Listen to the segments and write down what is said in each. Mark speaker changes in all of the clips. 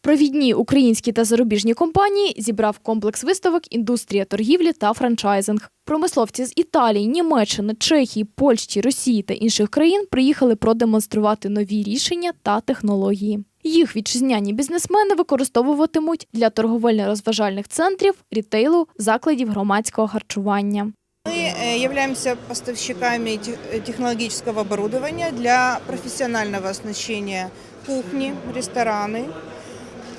Speaker 1: Провідні українські та зарубіжні компанії зібрав комплекс виставок індустрія торгівлі та франчайзинг. Промисловці з Італії, Німеччини, Чехії, Польщі, Росії та інших країн приїхали продемонструвати нові рішення та технології. Їх вітчизняні бізнесмени використовуватимуть для торговельно-розважальних центрів, рітейлу, закладів громадського харчування.
Speaker 2: Мы э, являемся поставщиками тех- э, технологического оборудования для профессионального оснащения кухни, рестораны,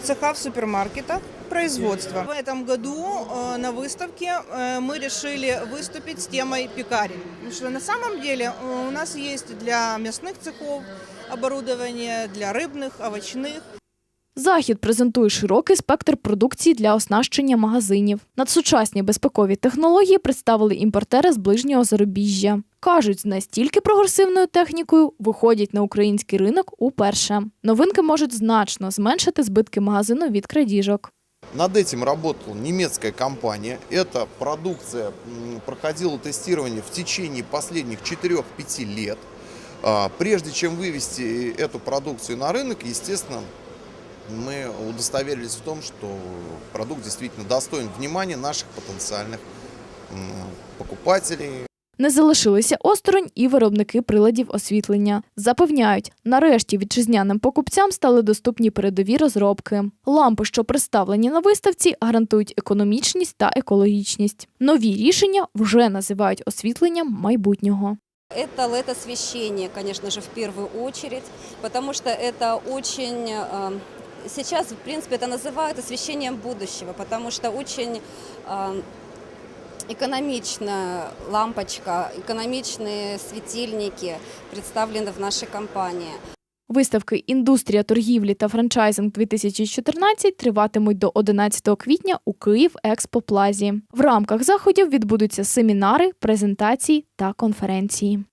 Speaker 2: цеха в супермаркетах, производства. В этом году э, на выставке э, мы решили выступить с темой пекарен. Потому что на самом деле э, у нас есть для мясных цехов оборудование, для рыбных, овощных.
Speaker 1: Захід презентує широкий спектр продукції для оснащення магазинів. Надсучасні безпекові технології представили імпортери з ближнього зарубіжжя. Кажуть, з настільки прогресивною технікою виходять на український ринок уперше. Новинки можуть значно зменшити збитки магазину від крадіжок.
Speaker 3: Над этим работала немецкая компания. Эта продукция м, проходила тестирование в течение последних 4-5 лет. А, Прежде чем вывести эту продукцию на рынок, естественно, мы удостоверились в том, что продукт действительно достоин внимания наших потенциальных м, покупателей,
Speaker 1: Не залишилися осторонь і виробники приладів освітлення. Запевняють, нарешті вітчизняним покупцям стали доступні передові розробки. Лампи, що представлені на виставці, гарантують економічність та екологічність. Нові рішення вже називають освітленням майбутнього.
Speaker 4: Это LED-освещение, конечно же, в первую очередь, потому что это очень... э, Сейчас, в принципе, это называют освещением будущего, потому что очень э, экономичная лампочка, экономичные светильники представлены в нашей компании.
Speaker 1: Виставки Індустрія торгівлі та франчайзинг 2014 триватимуть до 11 квітня у Київ Експоплазі. В рамках заходів відбудуться семінари, презентації та конференції.